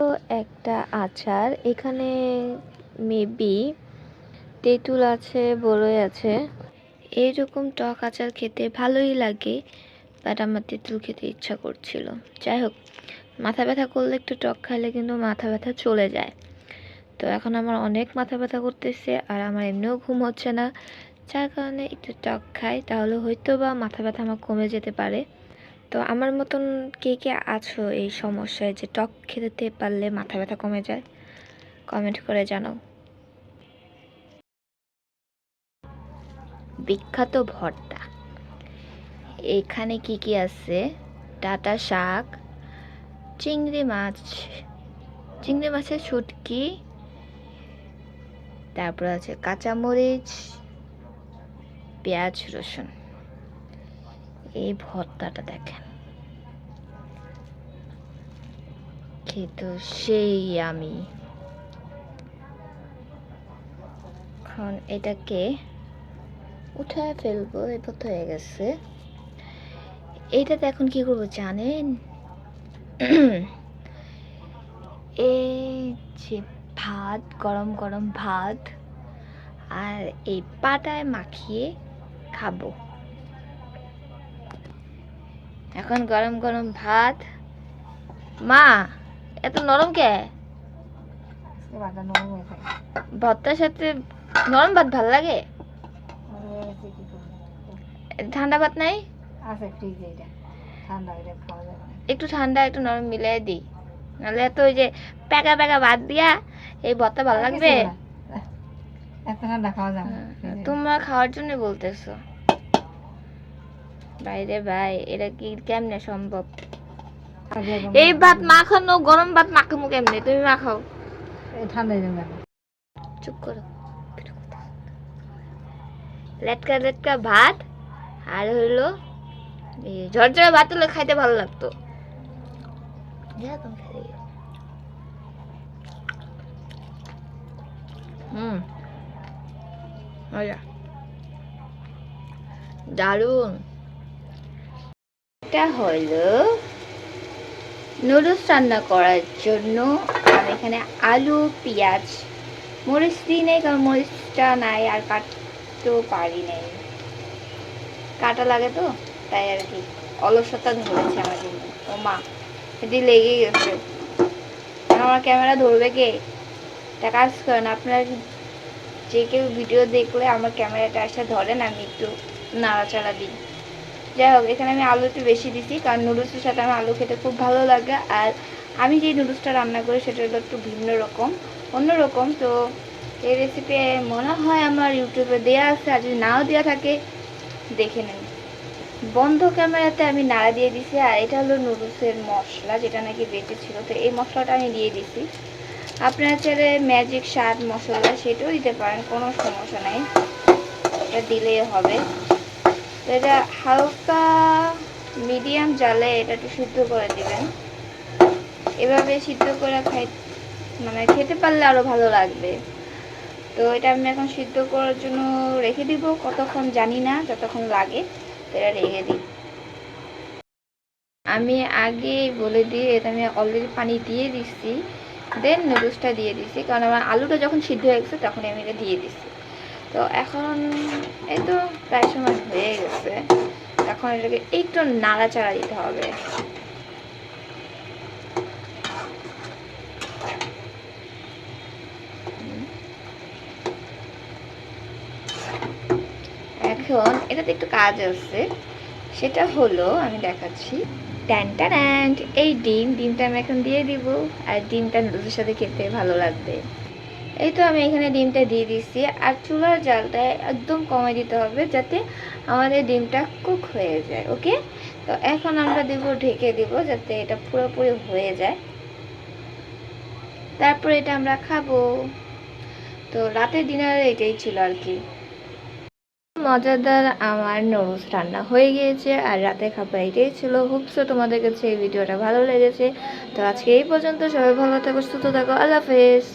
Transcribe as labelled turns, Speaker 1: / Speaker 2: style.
Speaker 1: তো একটা আচার, এখানে মেবি তেঁতুল আছে, বড়ই আছে। এইরকম টক আচার খেতে ভালোই লাগে বাট আমার তেঁতুল খেতে ইচ্ছা করছিল। যাই হোক, মাথা ব্যথা করলে একটু টক খাইলে কিন্তু মাথা ব্যথা চলে যায়। তো এখন আমার অনেক মাথা ব্যথা করতেছে আর আমার এমনিও ঘুম হচ্ছে না। যার কারণে একটু টক খাই, তাহলে হয়তো বা মাথা ব্যথা আমার কমে যেতে পারে। তো আমার মতন কে কে আছো এই সমস্যায় যে টক খেতে পারলে মাথা ব্যথা কমে যায়? কমেন্ট করে জানাও। বিখ্যাত ভর্তা। এখানে কি কি আছে? ডাটা শাক, চিংড়ি মাছ, চিংড়ি মাছের শুটকি, তারপর আছে কাঁচামরিচ, পেঁয়াজ, রসুন। এই ভর্তাটা দেখেন। খেতে সেই আমি এখন এটাকে উঠায় ফেলব ভর্তা হয়ে গেছে। এইটাতে এখন কি করব জানেন? এই যে ভাত, গরম গরম ভাত, আর এই পাটায় মাখিয়ে খাব। এখন গরম গরম ভাত। মা এত নরম কে?
Speaker 2: ভাতটা নরম হয়ে থাকে
Speaker 1: ভর্তার সাথে নরম ভাত ভালো লাগে?
Speaker 2: হয়ে
Speaker 1: ঠান্ডা ভাত নাই? একটু ঠান্ডা একটু নরম মিলাই দিই নাহলে এত ওই যে প্যাকা প্যাকা ভাত দিয়া এই ভর্তা ভালো লাগবে?
Speaker 2: ফ্রিজে।
Speaker 1: তোমরা খাওয়ার জন্য বলতেছো। বাইরে ভাই এটা কি কেমনে সম্ভব? এই ভাত মাখানো গরম ভাত মাখামো কেমনে? তুমি মাখাও
Speaker 2: জন্য
Speaker 1: চুপ করো। লেটকা লেটকা ভাত আর হইল এই ঝরঝরা ভাত হলে খাইতে ভালো লাগতো। হুম। মজা। দারুণ। এটা হলো নুডলস রান্না করার জন্য আমি এখানে আলু, পেঁয়াজ। মরিচ দিই নেই, কারণ মরিচটা নাই আর কাটতেও পারি নাই। কাটা লাগে তো, তাই আর কি। অলসতা ধরেছে আমার জন্য। ও মা এটি লেগে গেছে। আমার ক্যামেরা ধরবে কে? একটা কাজ করেন, আপনার যে কেউ ভিডিও দেখলে আমার ক্যামেরাটা এসে ধরেন, আমি একটু নাড়াচাড়া দিই। যাই হোক, এখানে আমি আলু একটু বেশি দিছি, কারণ নুডলসের সাথে আমার আলু খেতে খুব ভালো লাগে। আর আমি যে নুডলসটা রান্না করি, সেটা হলো একটু ভিন্ন রকম, অন্য রকম। তো এই রেসিপি মনে হয় আমার ইউটিউবে দেওয়া আছে, আর যদি নাও দেওয়া থাকে, দেখে নিন। বন্ধ ক্যামেরাতে আমি নাড়া দিয়ে দিছি, আর এটা হলো নুডলসের মশলা, যেটা নাকি বেঁচে ছিল। তো এই মশলাটা আমি দিয়ে দিছি। আপনারা চাইলে ম্যাজিক স্বাদ মশলা, সেটাও দিতে পারেন, কোনো সমস্যা নাই। এটা দিলেই হবে। এটা হালকা মিডিয়াম জালে এটা একটু সিদ্ধ করে দিবেন। এভাবে সিদ্ধ করে খাই মানে খেতে পারলে আরও ভালো লাগবে। তো এটা আমি এখন সিদ্ধ করার জন্য রেখে দিব, কতক্ষণ জানি না, যতক্ষণ লাগে এটা রেখে দিই। আমি আগে বলে দিই এটা আমি অলরেডি পানি দিয়ে দিচ্ছি দেন নুডলসটা দিয়ে দিচ্ছি, কারণ আমার আলুটা যখন সিদ্ধ হয়ে গেছে তখন আমি এটা দিয়ে দিচ্ছি। তো এখন এই তো প্রায় সময় হয়ে গেছে। এখন এটাকে একটু নাড়াচাড়া দিতে হবে। এখন এটাতে একটু কাজ আছে। সেটা হলো, আমি দেখাচ্ছি। ট্যান ট্যান এই ডিম, ডিমটা আমি এখন দিয়ে দিব। আর ডিমটা নুডলসের সাথে খেতে ভালো লাগবে। এই তো আমি এখানে ডিমটা দিয়ে দিচ্ছি আর চুলার জালটা একদম কমে দিতে হবে যাতে আমাদের ডিমটা কুক হয়ে যায়, ওকে? তো এখন আমরা দেব, ঢেকে দিব যাতে এটা পুরোপুরি হয়ে যায়। তারপর এটা আমরা খাব। তো রাতের ডিনারে এটাই ছিল আর কি। মজাদার আমার নুডলস রান্না হয়ে গিয়েছে আর রাতে খাবার এটাই ছিল। হোপসো তোমাদের কাছে এই ভিডিওটা ভালো লেগেছে। তো আজকে এই পর্যন্ত সবাই ভালো থাকো, সুস্থ থাকো। আল্লাহ হাফেজ।